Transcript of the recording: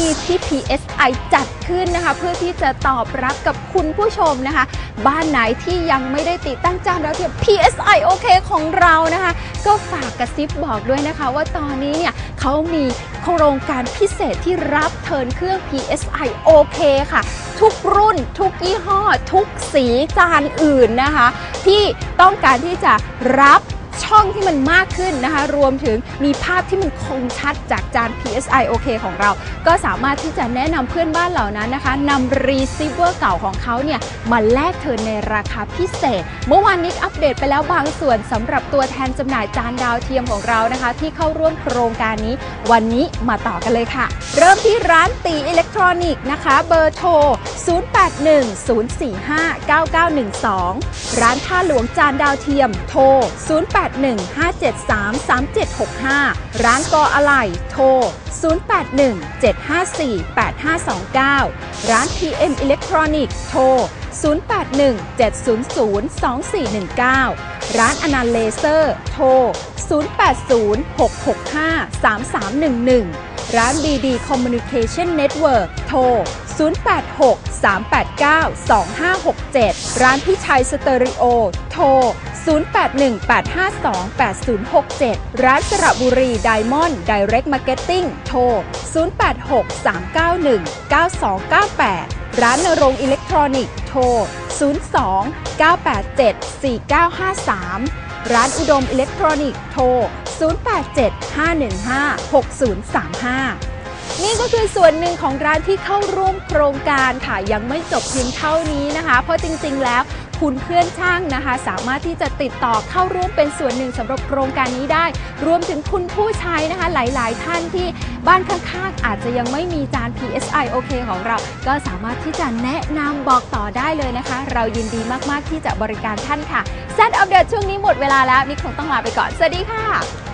ดีๆ ที่ PSI จัดขึ้นนะคะ เพื่อที่จะตอบรับกับคุณผู้ชมนะคะ บ้านไหนที่ยังไม่ได้ติดตั้งจานดาวเทียม PSI โอเคของเรานะคะ ก็ฝากกระซิบบอกด้วยนะคะ ว่าตอนนี้เนี่ยเขามีโครงการพิเศษที่รับเทินเครื่อง PSI โอเคค่ะ ทุกรุ่น ทุกยี่ห้อ ทุกสีจานอื่นนะคะ ที่ต้องการที่จะรับ ช่องที่มันมากขึ้นนะคะ รวมถึงมีภาพที่มันคมชัดจากจาน PSI OK ของเรา ก็สามารถที่จะแนะนำเพื่อนบ้านเหล่านั้นนะคะนำรีเซิเวอร์เก่าของเขาเนี่ยมาแลกเทินในราคาพิเศษ เมื่อวานนี้อัปเดตไปแล้วบางส่วนสำหรับตัวแทนจำหน่ายจานดาวเทียมของเรานะคะ ที่เข้าร่วมโครงการนี้ วันนี้มาต่อกันเลยค่ะ เริ่มที่ร้านตีอิเล็กทรอนิกส์นะคะเบอร์โทร 0810459912 ร้านท่าหลวงจานดาวเทียมโทร 08 0815733765 ร้านกออะไหล่โทร 0817548529 ร้าน PM อิเล็กทรอนิกส์โทร 0817002419 ร้านอนันเลเซอร์ โทร 0806653311 ร้าน BD Communication Network โทร 086-389-2567 ร้านพี่ชัยสเตอริโอ โทร 0818528067 ร้านสระบุรีไดมอนด์ไดเรกมาร์เก็ตติ้ง โทร 0863919298 ร้านนรงอิเล็กทรอนิกส์ โทร 02-987-4953 ร้านอุดมอิเล็กทรอนิกส์ โทร 0875156035 นี่ก็คือส่วนหนึ่งของร้านที่เข้าร่วมโครงการค่ะยังไม่จบเพียงเท่านี้นะคะ เพราะจริงๆ แล้วคุณเพื่อนช่างนะคะ สามารถที่จะติดต่อเข้าร่วมเป็นส่วนหนึ่งสำหรับโครงการนี้ได้ รวมถึงคุณผู้ใช้นะคะ หลายๆ ท่านที่บ้านข้างๆ อาจจะยังไม่มีจาน PSI OK ของเรา ก็สามารถที่จะแนะนำบอกต่อได้เลยนะคะ เรายินดีมากๆที่จะบริการท่านค่ะแซดอัปเดตช่วงนี้หมดเวลาแล้วมิคงต้องลาไปก่อนสวัสดีค่ะ